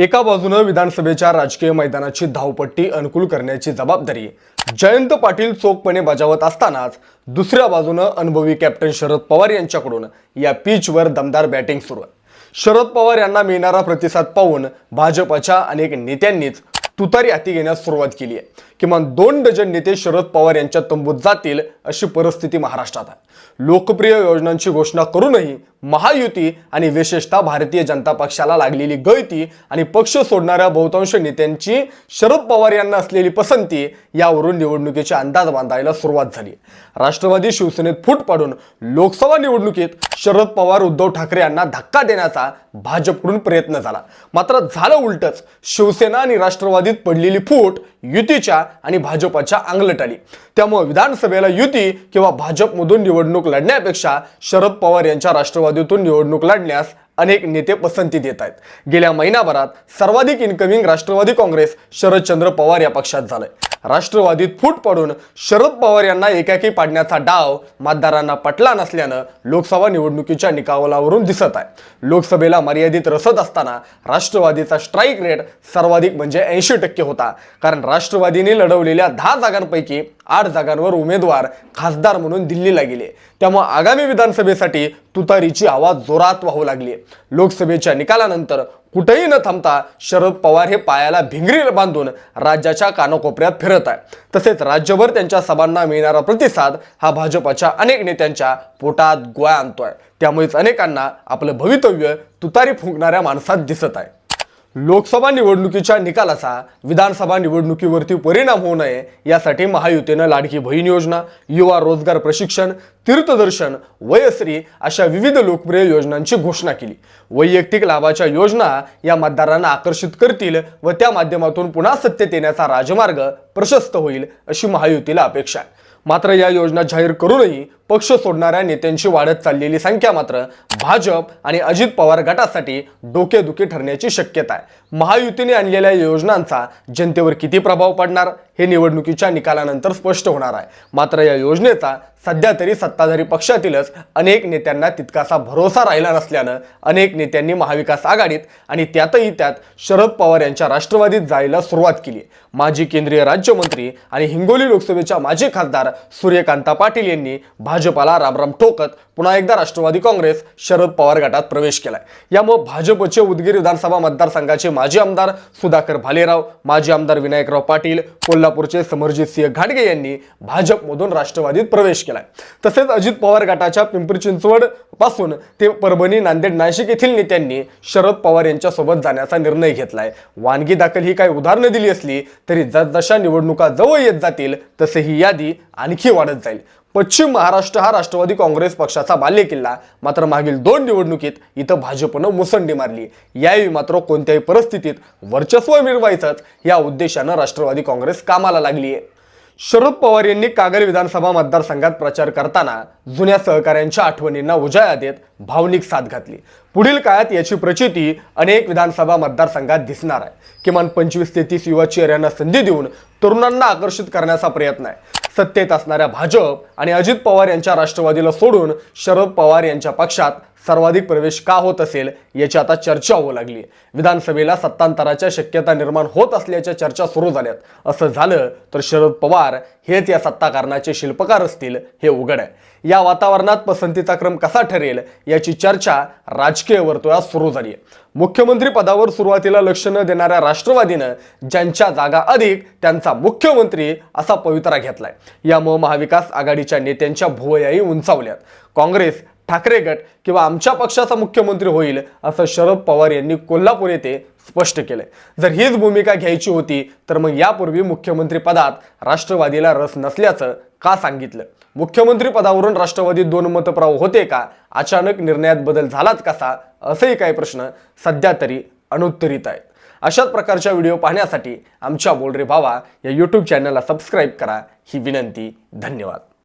एका बाजूनं विधानसभेच्या राजकीय मैदानाची धावपट्टी अनुकूल करण्याची जबाबदारी जयंत पाटील चोखपणे बजावत असतानाच दुसऱ्या बाजूनं अनुभवी कॅप्टन शरद पवार यांच्याकडून या पिचवर दमदार बॅटिंग सुरू आहे. शरद पवार यांना मिळणारा प्रतिसाद पाहून भाजपच्या अनेक नेत्यांनीच तुतारी हाती घेण्यास सुरुवात केली आहे. किमान दोन डझन नेते शरद पवार यांच्या तंबूत जातील अशी परिस्थिती महाराष्ट्रात आहे. लोकप्रिय योजनांची घोषणा करूनही महायुती आणि विशेषतः भारतीय जनता पक्षाला लागलेली गळती आणि पक्ष सोडणाऱ्या बहुतांश नेत्यांची शरद पवार यांना असलेली पसंती यावरून निवडणुकीचे अंदाज बांधायला सुरुवात झाली. राष्ट्रवादी शिवसेनेत फूट पाडून लोकसभा निवडणुकीत शरद पवार उद्धव ठाकरे यांना धक्का देण्याचा भाजपकडून प्रयत्न झाला. मात्र झालं उलटच शिवसेना आणि राष्ट्रवादीत पडलेली फूट युतीच्या आणि भाजपच्या अंगलट आली त्यामुळे विधानसभेला युती किंवा भाजपमधून निवडणूक लढण्यापेक्षा शरद पवार यांच्या राष्ट्रवादीतून निवडणूक लढण्यास अनेक नेते पसंती देत आहेत. गेल्या महिनाभरात सर्वाधिक इन्कमिंग राष्ट्रवादी काँग्रेस शरदचंद्र पवार या पक्षात झालंय. राष्ट्रवादीत फूट पडून शरद पवार यांना एकाकी पाडण्याचा डाव मतदारांना पटला नसल्यानं लोकसभा निवडणुकीच्या निकालावरून दिसत आहे. लोकसभेला मर्यादित रसद असताना राष्ट्रवादीचा स्ट्राईक रेट सर्वाधिक म्हणजे ऐंशी टक्के होता. कारण राष्ट्रवादीने लढवलेल्या दहा जागांपैकी आठ जागांवर उमेदवार खासदार म्हणून दिल्लीला गेले. त्यामुळे आगामी विधानसभेसाठी तुतारीची आवाज जोरात वाहू लागली. लोकसभेच्या निकालानंतर कुठेही न थांबता शरद पवार हे पायाला भिंगरी बांधून राज्याच्या कानाकोपऱ्यात फिरत आहे तसेच राज्यभर त्यांच्या सभांना मिळणारा प्रतिसाद हा भाजपच्या अनेक नेत्यांच्या पोटात गोळा आणतोय. त्यामुळेच अनेकांना आपलं भवितव्य तुतारी फुंकणाऱ्या माणसात दिसत आहे. लोकसभा निवडणुकीच्या निकालाचा विधानसभा निवडणुकीवरती परिणाम होऊ नये यासाठी महायुतीनं लाडकी बहीण योजना युवा रोजगार प्रशिक्षण तीर्थदर्शन वयश्री अशा विविध लोकप्रिय योजनांची घोषणा केली. वैयक्तिक लाभाच्या योजना या मतदारांना आकर्षित करतील व त्या माध्यमातून पुन्हा सत्तेत येण्याचा राजमार्ग प्रशस्त होईल अशी महायुतीला अपेक्षा आहे. मात्र या योजना जाहीर करूनही पक्ष सोडणाऱ्या नेत्यांची वाढत चाललेली संख्या मात्र भाजप आणि अजित पवार गटासाठी डोकेदुखी ठरण्याची शक्यता आहे. महायुतीने आणलेल्या योजनांचा जनतेवर किती प्रभाव पडणार हे निवडणुकीच्या निकालानंतर स्पष्ट होणार आहे. मात्र या योजनेचा सध्या तरी सत्ताधारी पक्षातीलच अनेक नेत्यांना तितकासा भरोसा राहिला नसल्यानं अनेक नेत्यांनी महाविकास आघाडीत आणि त्यातही त्यात शरद पवार यांच्या राष्ट्रवादीत जायला सुरुवात केली. माजी केंद्रीय राज्यमंत्री आणि हिंगोली लोकसभेच्या माजी खासदार सूर्यकांता पाटील यांनी भाजपाला रामराम ठोकत पुन्हा एकदा राष्ट्रवादी काँग्रेस शरद पवार गटात प्रवेश केलाय. यामुळे भाजपचे उदगीर विधानसभा मतदारसंघाचे माजी आमदार सुधाकर भालेराव माजी आमदार विनायकराव पाटील कोल्हापूरचे समरजित सिंह घाटगे यांनी भाजपमधून राष्ट्रवादीत प्रवेश केलाय. तसेच अजित पवार गटाच्या पिंपरी चिंचवडपासून ते परभणी नांदेड नाशिक येथील नेत्यांनी शरद पवार यांच्यासोबत जाण्याचा निर्णय घेतलाय. वानगी दाखल ही काही उदाहरणं दिली असली तरी जसजशा निवडणुका जवळ येत जातील तसे ही यादी आणखी वाढत जाईल. पश्चिम महाराष्ट्र हा राष्ट्रवादी काँग्रेस पक्षाचा बाल्यकिल्ला. मात्र मागील दोन निवडणुकीत इथं भाजपनं मुसंडी मारली. यावेळी मात्र कोणत्याही परिस्थितीत वर्चस्व मिळवायचंच या उद्देशानं राष्ट्रवादी काँग्रेस कामाला लागली आहे शरद पवार यांनी कागल विधानसभा मतदारसंघात प्रचार करताना जुन्या सहकाऱ्यांच्या आठवणींना उजाळा देत भावनिक साथ घातली. पुढील काळात याची प्रचिती अनेक विधानसभा मतदारसंघात दिसणार आहे. किमान पंचवीस ते तीस युवा चेहऱ्यांना संधी देऊन तरुणांना आकर्षित करण्याचा प्रयत्न आहे. सत्तेत असणाऱ्या भाजप आणि अजित पवार यांच्या राष्ट्रवादीला सोडून शरद पवार यांच्या पक्षात सर्वाधिक प्रवेश का होत असेल याची आता चर्चा होऊ लागली. विधानसभेला सत्तांतराच्या शक्यता निर्माण होत असल्याच्या चर्चा सुरू झाल्यात. असं झालं तर शरद पवार हेच या सत्ताकारणाचे शिल्पकार असतील हे उघड आहे. या वातावरणात पसंतीचा क्रम कसा ठरेल याची चर्चा राजकीय वर्तुळात सुरू झाली आहे. मुख्यमंत्री पदावर सुरुवातीला लक्ष न देणाऱ्या राष्ट्रवादीनं ज्यांच्या जागा अधिक त्यांचा मुख्यमंत्री असा पवित्रा घेतलाय. यामुळे महाविकास आघाडीच्या नेत्यांच्या भुवयाही उंचावल्यात. काँग्रेस ठाकरे गट किंवा आमच्या पक्षाचा मुख्यमंत्री होईल असं शरद पवार यांनी कोल्हापूर येथे स्पष्ट केलंय. जर हीच भूमिका घ्यायची होती तर मग यापूर्वी मुख्यमंत्री पदात राष्ट्रवादीला रस नसल्याचं का सांगितलं? मुख्यमंत्री पदावरून राष्ट्रवादी दोन मतप्राव होते का? अचानक निर्णयात बदल झालाच कसा? असेही काही प्रश्न सध्या तरी अनुत्तरित आहेत. अशाच प्रकारच्या व्हिडिओ पाहण्यासाठी आमच्या बोलरे भावा या यूट्यूब चॅनलला सबस्क्राईब करा. ही विनंती धन्यवाद.